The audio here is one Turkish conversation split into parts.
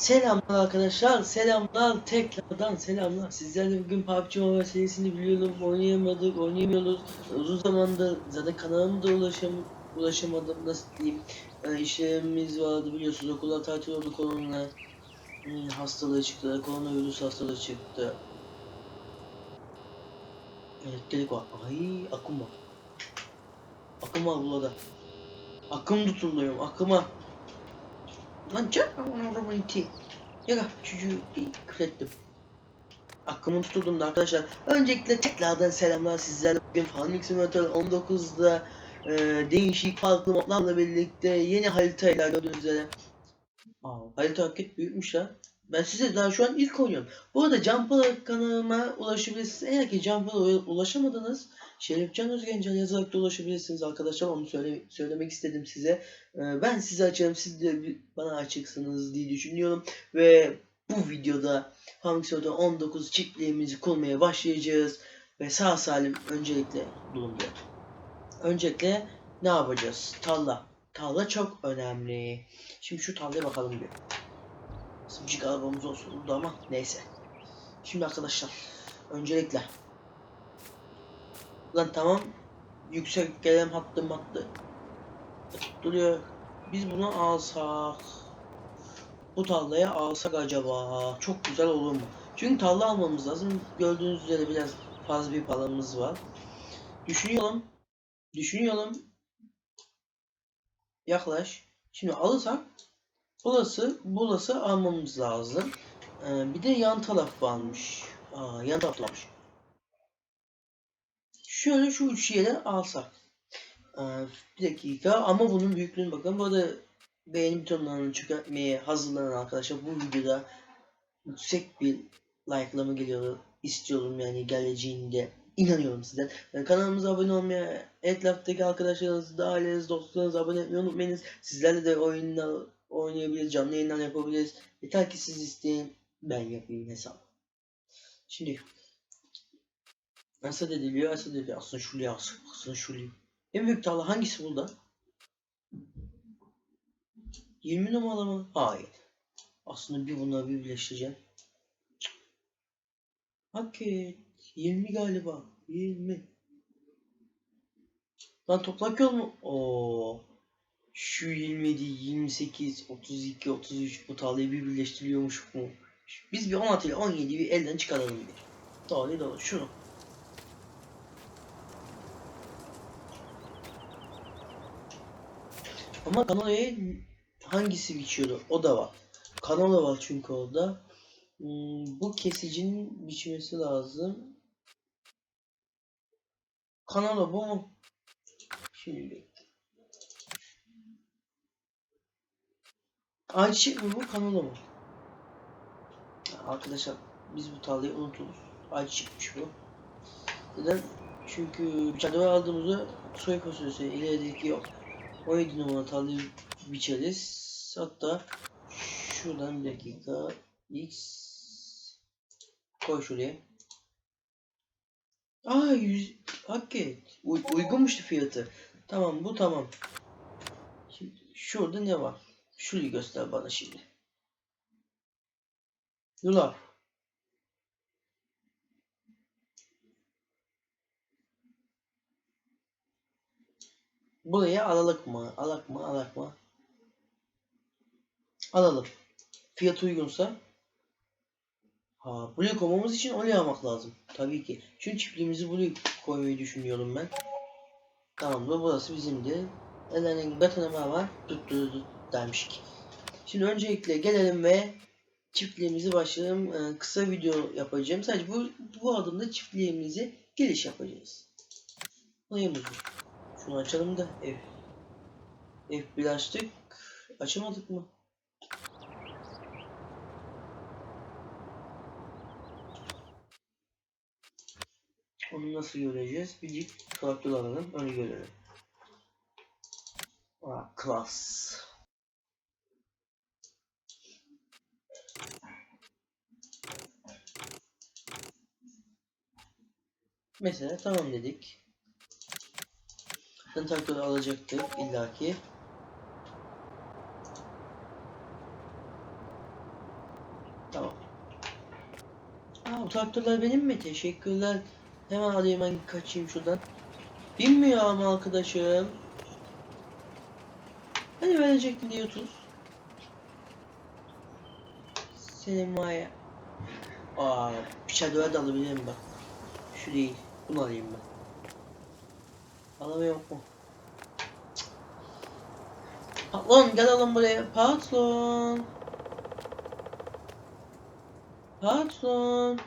Selamlar arkadaşlar, selamlar, tekrardan selamlar. Sizlerle bugün PUBG Mobile serisini biliyorum, oynayamadık, oynayamıyoruz. Uzun zamandır zaten kanalıma da ulaşam ulaşamadım, nasıl diyeyim. Yani işlerimiz vardı biliyorsunuz, okullar tatil oldu, korona hmm, hastalığı çıktı, koronavirüs hastalığı çıktı. Elektrik var, ay akım var. Akım var burada. Akım tutuluyorum, akıma. Lan çak aman arabayı iti. Ya çocuğu küfrettim. Aklımı tuturdum da arkadaşlar. Öncelikle tekrardan selamlar sizlerle. Bugün Farming Simulator 19'da e, değişik farklı modlarla birlikte yeni haritayla gördüğünüz üzere. Aa, harita hakikaten büyükmüş ha. Ben size daha şu an ilk oynuyorum. Bu arada Jumper kanalıma ulaşabilirsiniz. Eğer ki Jumper'a ulaşamadınız Şerifcan Özgencan yazarak da ulaşabilirsiniz arkadaşlar. Onu söyle, söylemek istedim size. Ee, ben size açarım. Siz de bana açıksınız diye düşünüyorum. Ve bu videoda Simulator 19 çiftliğimizi kurmaya başlayacağız. Ve sağ salim öncelikle bir. Öncelikle ne yapacağız? Tarla. Tarla çok önemli. Şimdi şu tarlaya bakalım bir. Sımcık arabamız olsun burada ama neyse. Şimdi arkadaşlar öncelikle Lan tamam yüksek gelen hattı duruyor. Biz bunu alsak bu tarlaya alsak acaba çok güzel olur mu? Çünkü tarla almamız lazım. Gördüğünüz üzere biraz fazla bir paramız var. Düşünüyorum. Düşünüyorum. Yaklaş. Şimdi alırsak burası burası almamız lazım. Ee, bir de yan taraf varmış. Aa, yan taraf varmış. Şöyle şu üç yere alsak. Ee, bir dakika ama bunun büyüklüğüne bakın. Bu arada beğeni butonlarını çıkartmaya hazırlanan arkadaşlar bu videoda yüksek bir like'lama geliyor istiyorum yani geleceğinde inanıyorum sizden. Yani kanalımıza abone olmaya, etraftaki arkadaşlarınızı, aileniz, dostlarınızı abone etmeyi unutmayınız. Sizlerle de oyunlar oynayabiliriz, canlı yayınlar yapabiliriz. Yeter ki siz isteyin, ben yapayım hesap. Şimdi Nasıl ediliyor? Nasıl ediliyor? Aslında şuraya alsın. Aslında şuraya. En büyük tarla hangisi burada? 20 numaralı mı? Hayır. Aslında bir bunları bir birleştireceğim. Hakikat. 20 galiba. 20. Lan toprak yol mu? Oo. Şu 27, 28, 32, 33 bu tarlayı bir birleştiriyormuş mu? Biz bir 16 ile 17'yi bir elden çıkaralım bir. Doğru doğru. Şunu. Ama Kanola'ya hangisi biçiyordu? O da var. Kanola var çünkü orada. Hmm, bu kesicinin biçmesi lazım. Kanola bu mu? Şimdi Ayçiçek mi bu? Kanola mı? Arkadaşlar biz bu tarlayı unuturuz. Ayçiçekmiş bu. Neden? Çünkü çadır aldığımızda soy fasulyesi ilerideki yok. 17 numara tarlayı biçeriz. Hatta şuradan bir dakika x koy şuraya. Aa 100 hakikaten Uy uygunmuştu fiyatı. Tamam bu tamam. Şimdi şurada ne var? Şurayı göster bana şimdi. Yulaf. Buraya alalım mı? Alak mı? Alak mı? Alalım. Fiyat uygunsa. Ha, buraya koymamız için oraya almak lazım. Tabii ki. Çünkü çiftliğimizi buraya koymayı düşünüyorum ben. Tamam da burası bizimdi. Ellerinin betonama var. Tut tut tut dermişik. Şimdi öncelikle gelelim ve çiftliğimizi başlayalım. Ee, kısa video yapacağım. Sadece bu, bu adımda çiftliğimizi giriş yapacağız. Bu? Şunu açalım da ev. Ev bir açtık. Açamadık mı? Onu nasıl göreceğiz? Bir dik traktör alalım. Onu görelim. Aa, klas. Mesela tamam dedik. Ben traktörü alacaktık illaki. Tamam. Aa bu traktörler benim mi? Teşekkürler. Hemen alayım ben kaçayım şuradan. Binmiyor ama arkadaşım. Hani verecektin 30. Senin var ya. Aa, bir şey de alabilirim bak. Şu değil. Bunu alayım ben. Alamıyor mu? Patron gel alın buraya. Patron. Patron.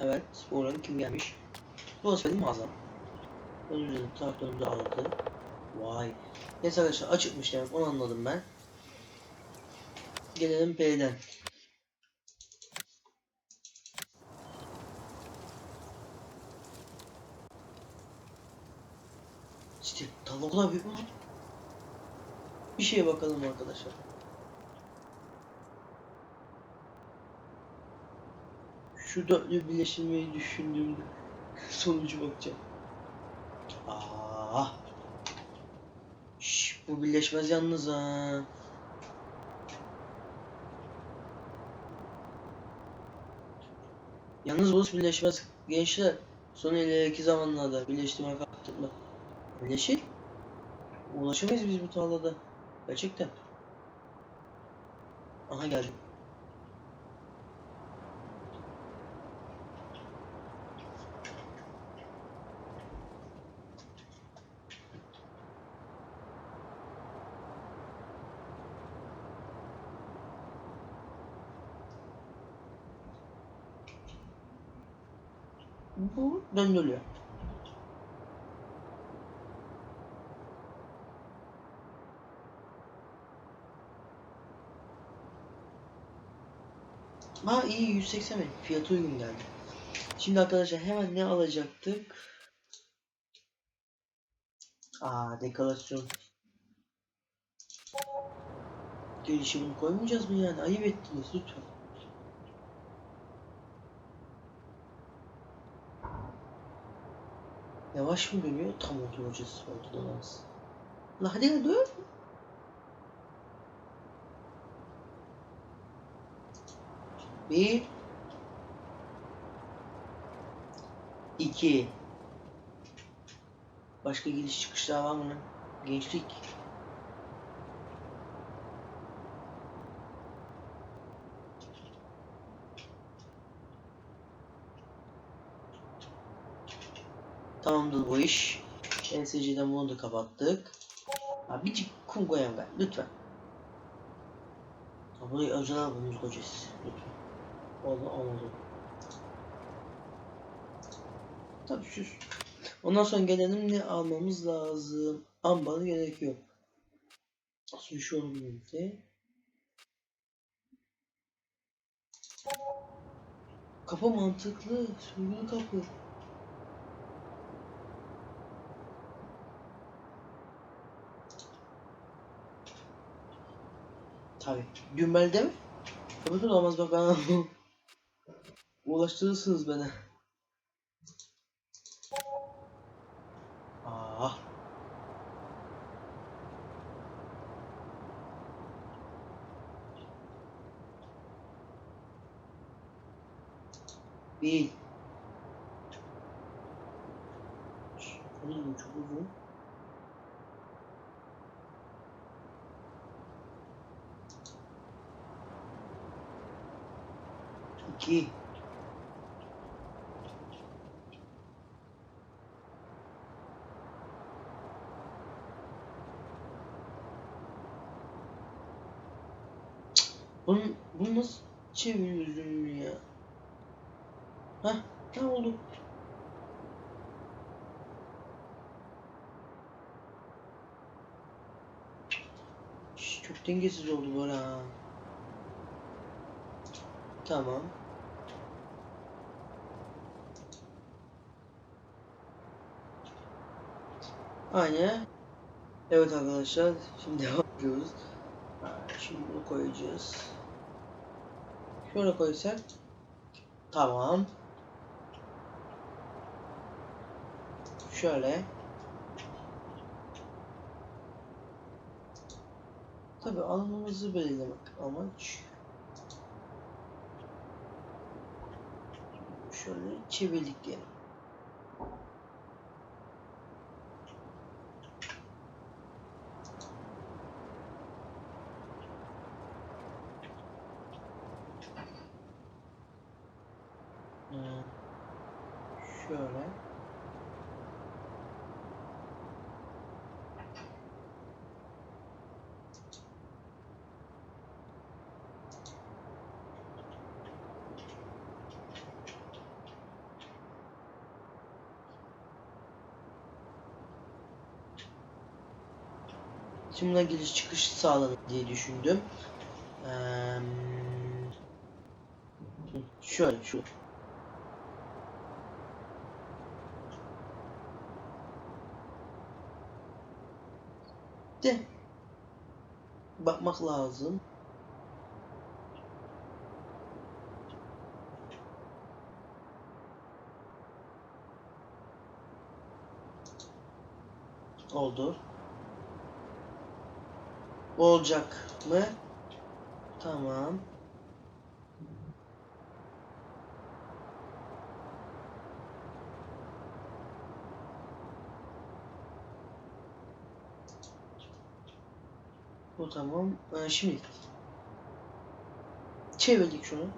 Evet, buyurun kim gelmiş? Burası benim mağazam. Önümüzde traktörümüzü aldı. Vay. Neyse arkadaşlar açıkmış demek onu anladım ben. Gelelim B'den. İşte tavuklar büyük mü? Bir şeye bakalım arkadaşlar. Şu dörtlü birleştirmeyi düşündüğümde sonucu bakacağım. Aa. Şş, bu birleşmez yalnız ha. Yalnız bu birleşmez gençler. Son ileriki zamanlarda birleştirme kalktığında birleşir. Ulaşamayız biz bu tarlada. Gerçekten. Aha geldim. Bu döndürüyor. Ha iyi 180 bin. Fiyatı uygun geldi. Şimdi arkadaşlar hemen ne alacaktık? Aa dekorasyon. Gelişimini koymayacağız mı yani? Ayıp ettiniz lütfen. Yavaş mı dönüyor? Tam oturacağız ortadan az. La hadi ya dur. Bir. İki. Başka giriş çıkışlar var mı? Gençlik. Tamamdır bu iş. LCG'den bunu da kapattık. Bir kum koyalım ben lütfen. Burayı özel albümümüz koyacağız. Lütfen. Oldu olmadı. Tabii şu. Ondan sonra gelelim ne almamız lazım. Ambarı gerekiyor. Aslında şu birlikte. Kapı mantıklı. Sürgülü kapı. Tabii. Dümbelde mi? Tabii ki olmaz bak ben Ulaştırırsınız beni. Bu ne bu çok uzun. İki. Bunu, bunu nasıl çeviriyoruz ürünü ya? Hah, ne oldu? Çok dengesiz oldu ha. Tamam. Aynen. Evet arkadaşlar, şimdi devam ediyoruz. Şimdi bunu koyacağız. Şöyle koysak. Tamam. Şöyle. Tabi alanımızı belirlemek amaç. Şöyle çevirdik diyelim. Hmm. Şöyle. Şimdi giriş çıkış sağlanır diye düşündüm. Eee, şöyle şu. De. Bakmak lazım. Oldu. Olacak mı? Tamam. Tamam. Ee, şimdi çevirdik şunu.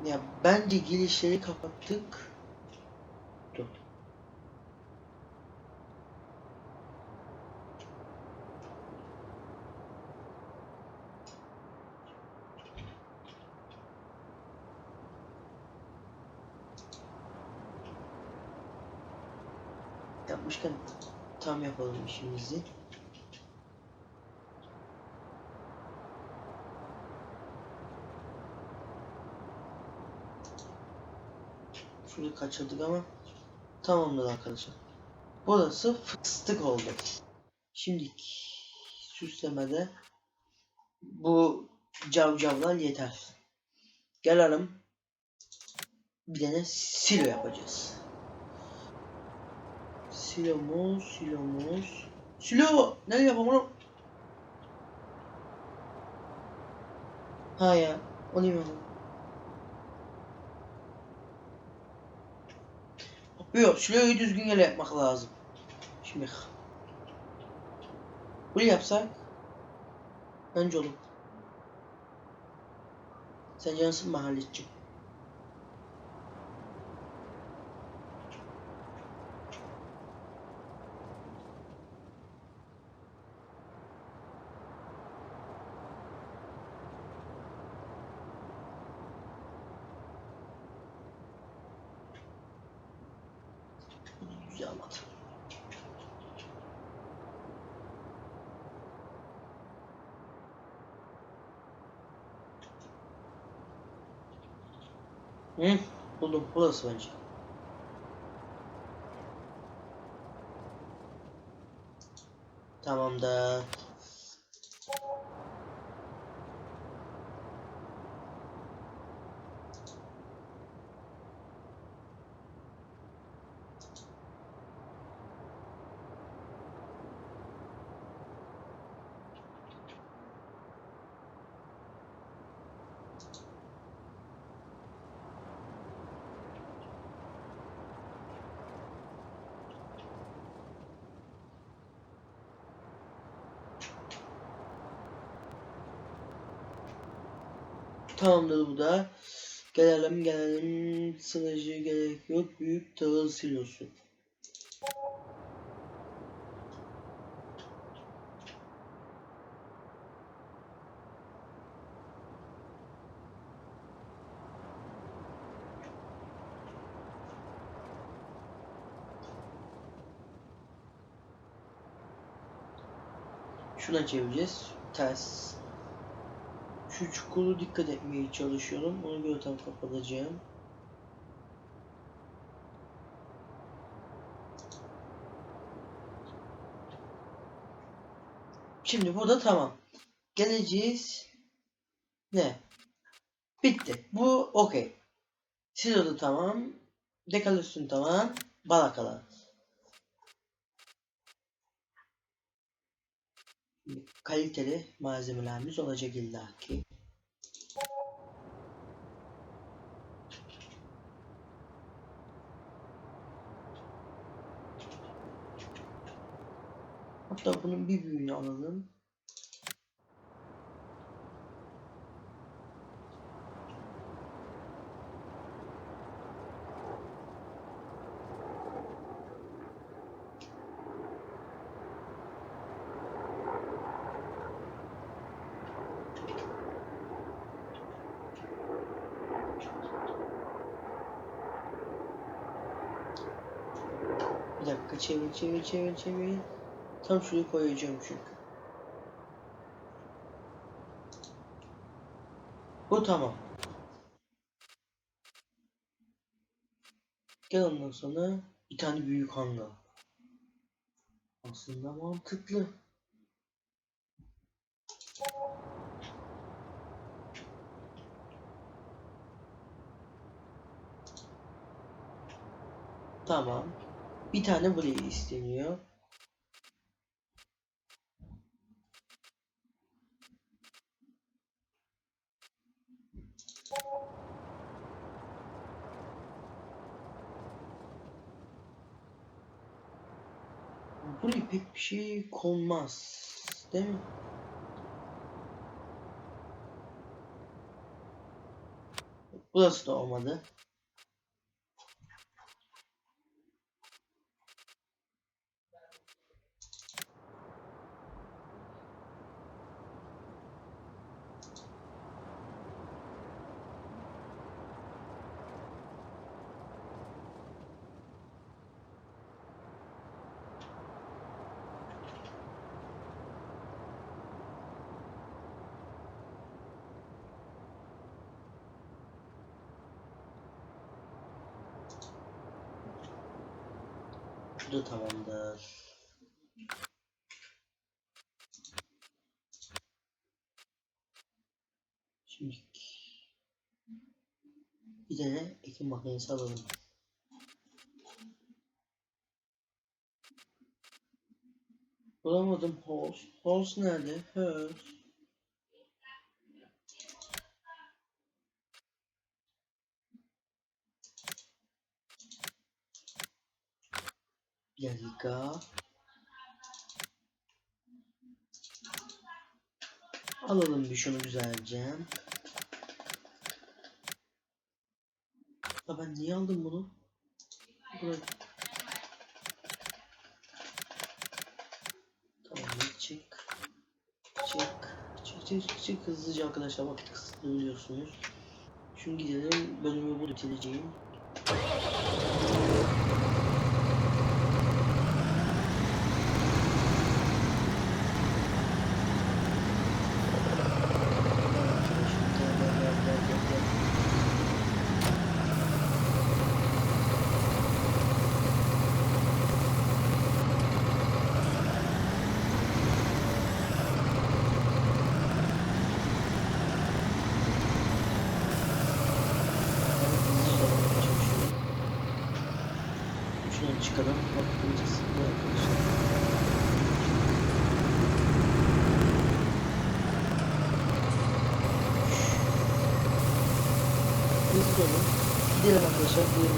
Ya bence girişleri kapattık. Tam yapalım işimizi. Şurayı kaçırdık ama tamamladı arkadaşlar. Burası fıstık oldu. Şimdi süslemede bu cavcavlar yeter. Gelelim. Bir tane silo yapacağız. Silomuz, silomuz. Silo! Nereye yapalım onu? Ha ya, onu yapalım. Yok, siloyu düzgün yere yapmak lazım. Şimdi bunu yapsak önce olur. Sen cansın mahalletçi. Olmadı. Hı, buldum. Burası bence. Tamam da. Tamamdır bu da. Gelelim gelelim. Sınırcı gerek yok. Büyük tahıl silosu. Şuna çevireceğiz. Ters şu çukuru dikkat etmeye çalışıyorum. Ona göre tam kapatacağım. Şimdi burada tamam. Geleceğiz. Ne? Bitti. Bu okey. Silo'da tamam. Dekalüsün tamam. Balakalar. kaliteli malzemelerimiz olacak illaki. Hatta bunun bir büyüğünü alalım. Bir dakika çevir çevir çevir çevir. Tam şuraya koyacağım çünkü. Bu tamam. Gel ondan sonra bir tane büyük hangar. Aslında mantıklı. Tamam. Bir tane buraya isteniyor. Buraya pek bir şey konmaz. Değil mi? Burası da olmadı. Bu da tamamdır. Şimdi bir tane ekim makinesi alalım. Bulamadım hose. Hose nerede? Hose. Dakika. Alalım bir şunu güzelce. Ya ben niye aldım bunu? Buraya. Tamam çık. Çık. Çık çık çık hızlıca arkadaşlar vakit kısıtlı biliyorsunuz. Şimdi gidelim bölümü bu bitireceğim. Thank you.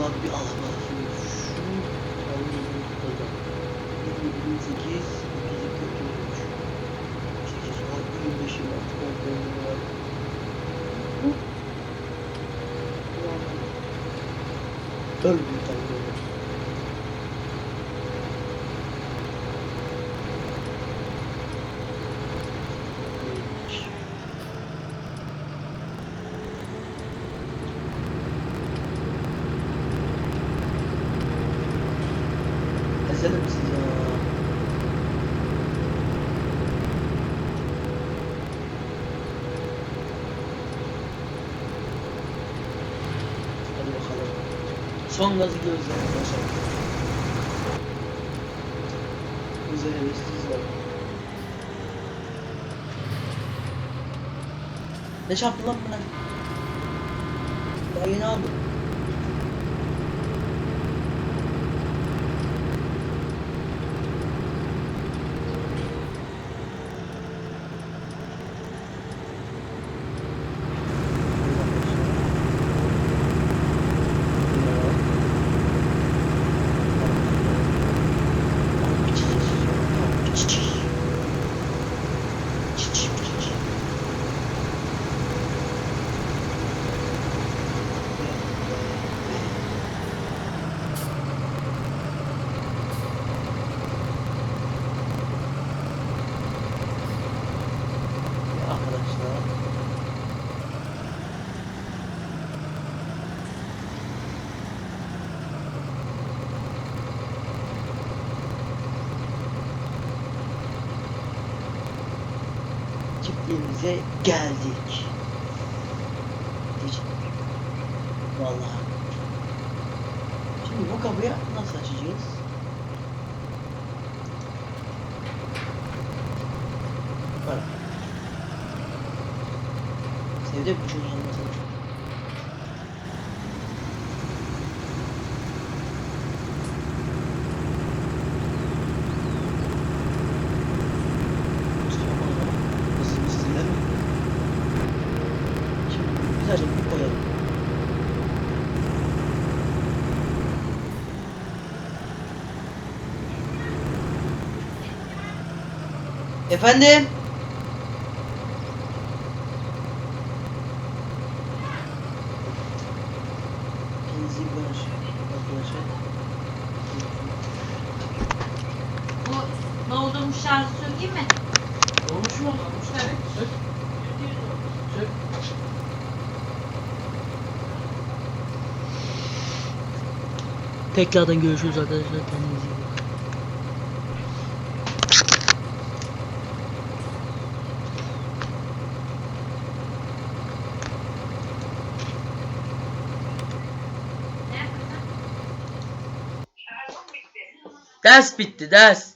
Ulan bir alama. Şu kavga noktada. 28, 32, 33. 8 var, 25 yıl artık on dönümü var. Öl bir tane böyle. Ezelim misiniz ya? Hadi bakalım. Son gazı gidiyoruz arkadaşlar. Hızlı hevesliyiz. Ne çarptı lan buna? Daha yeni aldım. Arkadaşlar çiftliğimize geldik. Diyeceğim. Vallahi. Şimdi bu kapıyı nasıl açacağız? Böyle. Sevdim bu çocuğun Efendim? Bu doldurmuş şarjı sökeyim mi? Olmuş mu? Olmuş. Sök. Sök. Tekrardan görüşürüz arkadaşlar. Kendinize iyi bakın. Ders bitti ders.